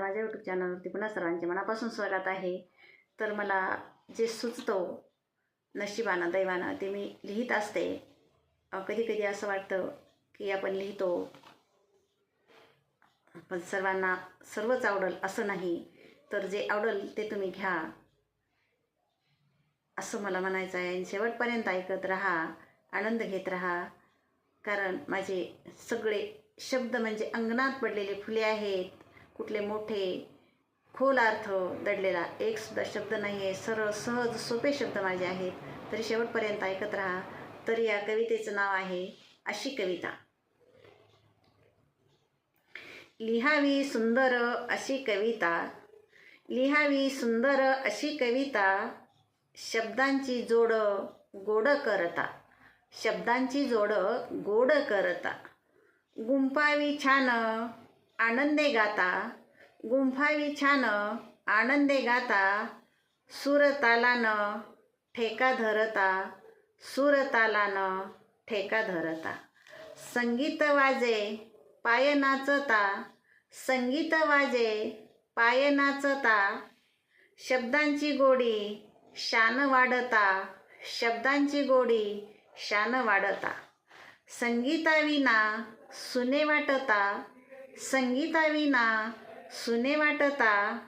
माझ्या यूट्यूब चॅनलवरती पुन्हा सर्वांचे मनापासून स्वागत आहे. तर मला जे सुचतो नशिबानं दैवानं ते मी लिहित असते. कधी कधी असं वाटतं की आपण लिहितो पण सर्वांना सर्वच आवडल असं नाही. तर जे आवडल ते तुम्ही घ्या. असं मला म्हणायचं आहे. आणि शेवटपर्यंत ऐकत राहा आनंद घेत राहा. कारण माझे सगळे शब्द म्हणजे अंगणात पडलेले फुले आहेत. कुठले मोठे खोल अर्थ दडलेला. एक सुद्धा शब्द नाही आहे सरळ सहज सोपे शब्द माझे आहेत. तरी शेवटपर्यंत ऐकत राहा. तर या कवितेचं नाव आहे अशी कविता. लिहावी सुंदर अशी कविता. लिहावी सुंदर अशी कविता. शब्दांची जोड गोड करता. शब्दांची जोड गोड करता. गुंपावी छान आनंदे गाता गुंफावी छान आनंदे गाता सुरतालानं ठेका धरता सुरतालानं ठेका धरता. संगीत वाजे पाय नाचता संगीत वाजे पाय नाचता. शब्दांची गोडी शान वाढता. शब्दांची गोडी शान वाढता. संगीताविना सुने वाटता. संगीताविना सुने वाटता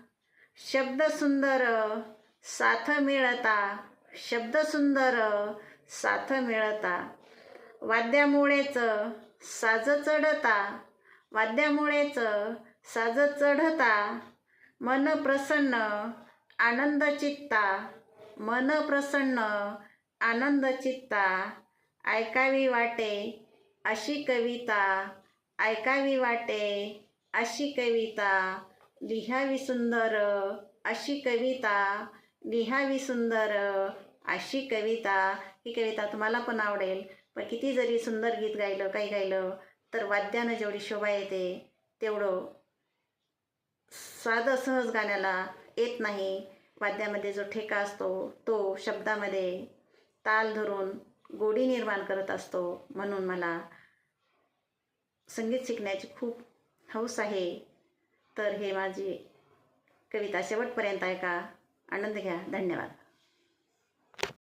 शब्द सुंदर साथ मिळता शब्द सुंदर साथ मिळता. वाद्यामुळेच साज चढता वाद्यामुळेच साज चढता. मन प्रसन्न आनंद चित्ता मन प्रसन्न आनंद चित्ता. ऐकावी वाटे अशी कविता. ऐकावी वाटे अशी कविता लिहावी सुंदर अशी कविता लिहावी सुंदर अशी कविता. ही कविता तुम्हाला पण आवडेल. पण किती जरी सुंदर गीत गायलं काही गायलं तर वाद्यानं जेवढी शोभा येते तेवढं साधं सहज गाण्याला येत नाही. वाद्यामध्ये जो ठेका असतो तो शब्दामध्ये ताल धरून गोडी निर्माण करत असतो म्हणून मला संगीत शिकण्याची खूप हौस आहे. तर हे माझी कविता शेवटपर्यंत ऐका. आनंद घ्या. धन्यवाद.